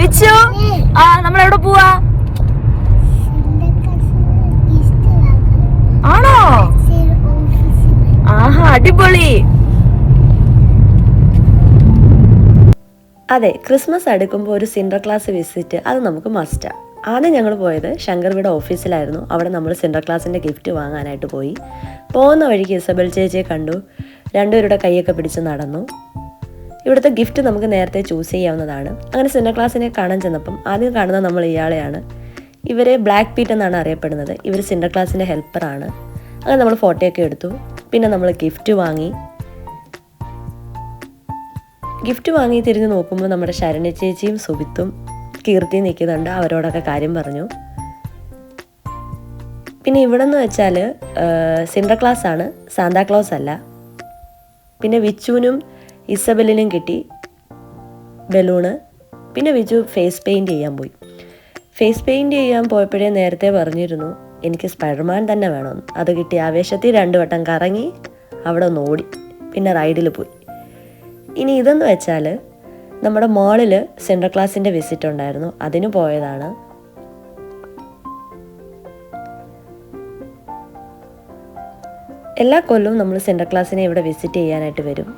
വിച്ചു. ആ നമ്മൾ എവിടെ പോവാ? ആണോ? ആഹാ അടിപൊളി. അതെ ക്രിസ്മസ് അടുക്കുമ്പോൾ ഒരു സിൻഡർ ക്ലാസ് വിസിറ്റ് അത് നമുക്ക് മസ്റ്റാണ് ആദ്യം ഞങ്ങൾ പോയത് ശങ്കർവിടെ ഓഫീസിലായിരുന്നു. അവിടെ നമ്മൾ സിൻഡർ ക്ലാസിന്റെ ഗിഫ്റ്റ് വാങ്ങാനായിട്ട് പോയി. പോകുന്ന വഴിക്ക് ഇസബൽ ചേച്ചിയെ കണ്ടു. രണ്ടുപേരുടെ കൈയൊക്കെ പിടിച്ച് നടന്നു. ഇവിടുത്തെ ഗിഫ്റ്റ് നമുക്ക് നേരത്തെ ചൂസ് ചെയ്യാവുന്നതാണ്. അങ്ങനെ സിൻഡർ ക്ലാസ്സിനെ കാണാൻ ചെന്നപ്പം ആദ്യം കാണുന്നത് നമ്മൾ ഇയാളെയാണ്. ഇവരെ ബ്ലാക്ക് പീറ്റ് എന്നാണ് അറിയപ്പെടുന്നത്. ഇവർ സിൻഡർ ക്ലാസ്സിന്റെ ഹെൽപ്പറാണ് അങ്ങനെ നമ്മൾ ഫോട്ടോയൊക്കെ എടുത്തു. പിന്നെ നമ്മൾ ഗിഫ്റ്റ് വാങ്ങി. ഗിഫ്റ്റ് വാങ്ങി തിരിഞ്ഞ് നോക്കുമ്പോൾ നമ്മുടെ ശരണ ചേച്ചിയും സുബിത്തും കീർത്തി നിൽക്കുന്നുണ്ട്. അവരോടൊക്കെ കാര്യം പറഞ്ഞു. പിന്നെ ഇവിടെ നിന്ന് വെച്ചാൽ സിൻഡർ ക്ലാസ് ആണ്. സാന്താക്ലോസ് അല്ല. പിന്നെ വിച്ചുവിനും ഇസബലിനും കിട്ടി ബലൂണ്. പിന്നെ വിജു ഫേസ് പെയിന്റ് ചെയ്യാൻ പോയി. ഫേസ് പെയിന്റ് ചെയ്യാൻ പോയപ്പോഴേ നേരത്തെ പറഞ്ഞിരുന്നു എനിക്ക് സ്പൈഡർമാൻ തന്നെ വേണമെന്ന് അത് കിട്ടി ആവേശത്തിൽ രണ്ടു വട്ടം കറങ്ങി അവിടെ ഒന്ന് ഓടി പിന്നെ റൈഡിൽ പോയി. ഇനി ഇതെന്ന് വെച്ചാൽ നമ്മുടെ മോളിൽ സെൻട്രൽ ക്ലാസ്സിന്റെ വിസിറ്റ് ഉണ്ടായിരുന്നു. അതിന് പോയതാണ് എല്ലാ കൊല്ലവും നമ്മൾ സെൻട്രൽ ക്ലാസ്സിനെ ഇവിടെ വിസിറ്റ് ചെയ്യാനായിട്ട് വരും.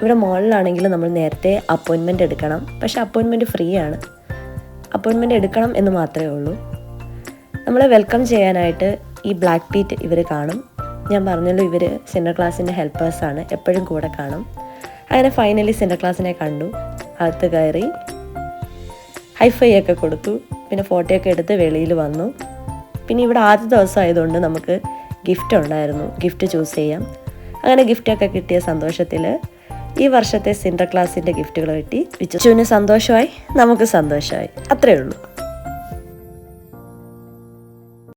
ഇവിടെ മോളിലാണെങ്കിൽ നമ്മൾ നേരത്തെ അപ്പോയിൻമെന്റ് എടുക്കണം. പക്ഷേ അപ്പോയിൻമെന്റ് ഫ്രീ ആണ്. അപ്പോയിൻമെന്റ് എടുക്കണം എന്ന് മാത്രമേ ഉള്ളൂ. നമ്മളെ വെൽക്കം ചെയ്യാനായിട്ട് ഈ ബ്ലാക്ക് പീറ്റ് ഇവർ കാണും. ഞാൻ പറഞ്ഞല്ലോ ഇവർ സെന്റർ ക്ലാസ്സിന്റെ ഹെൽപ്പേഴ്സാണ് എപ്പോഴും കൂടെ കാണും. അങ്ങനെ ഫൈനലി സെന്റർ ക്ലാസ്സിനെ കണ്ടു. അകത്ത് കയറി. ഹൈഫൈ ഒക്കെ കൊടുത്തു. പിന്നെ ഫോട്ടോ ഒക്കെ എടുത്ത് വെളിയിൽ വന്നു. പിന്നെ ഇവിടെ ആദ്യ ദിവസം ആയതുകൊണ്ട് നമുക്ക് ഗിഫ്റ്റ് ഉണ്ടായിരുന്നു. ഗിഫ്റ്റ് ചൂസ് ചെയ്യാം. അങ്ങനെ ഗിഫ്റ്റൊക്കെ കിട്ടിയ സന്തോഷത്തിൽ ഈ വർഷത്തെ സിൻഡർ ക്ലാസിന്റെ ഗിഫ്റ്റുകൾ കിട്ടി. വിച്ചുവിന് സന്തോഷമായി നമുക്ക് സന്തോഷമായി. അത്രയേ ഉള്ളൂ.